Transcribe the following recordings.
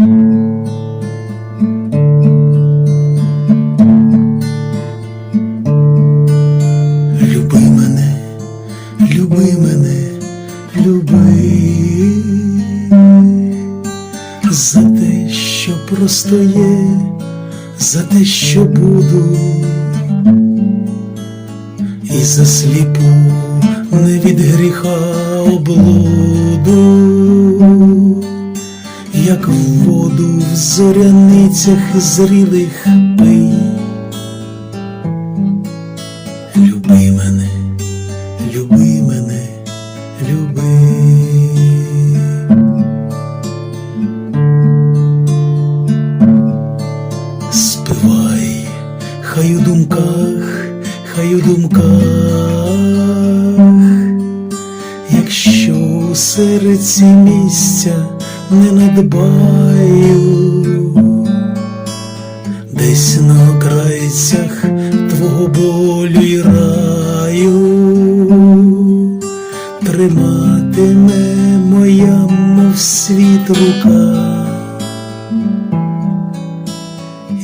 Люби мене, люби мене, люби. За те, що просто є, за те, що буду, і за сліпу не від гріха облуду, як в воду в зоряницях зрілих пий. Люби мене, люби мене, люби. Спивай, хай у думках, хай у думках, якщо у серці місця не надбаю десь на окраїцях твого болю й раю. Триматиме моя, мов світ рука,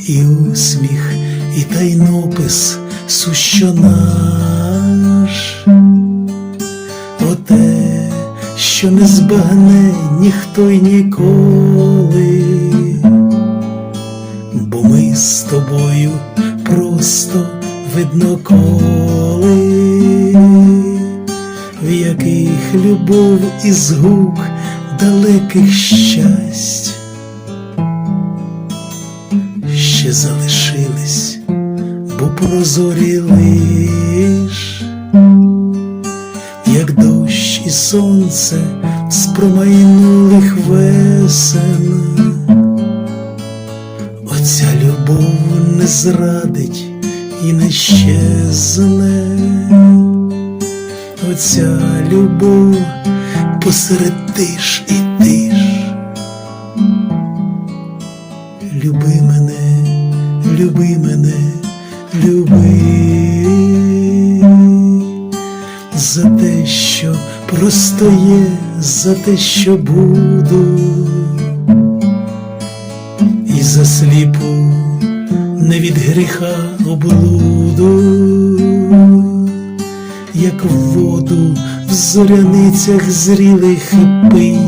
і усміх, і тайнопис сущо наш, оте, що не збагне ніхто й ніколи. Бо ми з тобою просто видно коли, в яких любов і згук далеких щасть ще залишились, бо прозорі сонце з промайнулих весен. Оця любов не зрадить і не щезне, оця любов посеред тиш і тиш. Люби мене, люби мене, люби що просто є, за те, що буду і за сліпу не від гріха облуду, як в воду в зоряницях зрілих пий.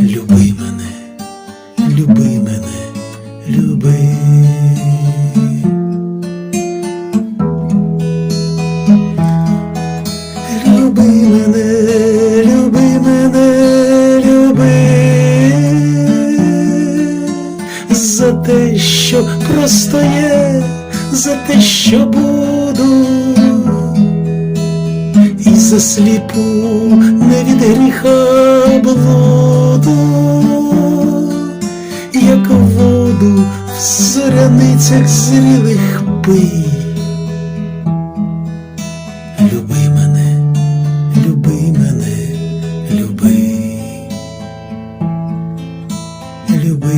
Люби мене, люби мене, люби. Люби мене, люби мене, люби. За те, що просто є, за те, що буду, і за сліпу не від гріха блуду, як воду в зоряницях зрілих пий. Люби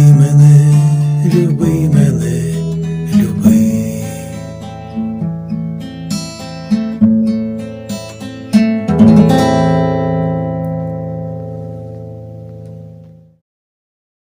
Люби мене, люби мене,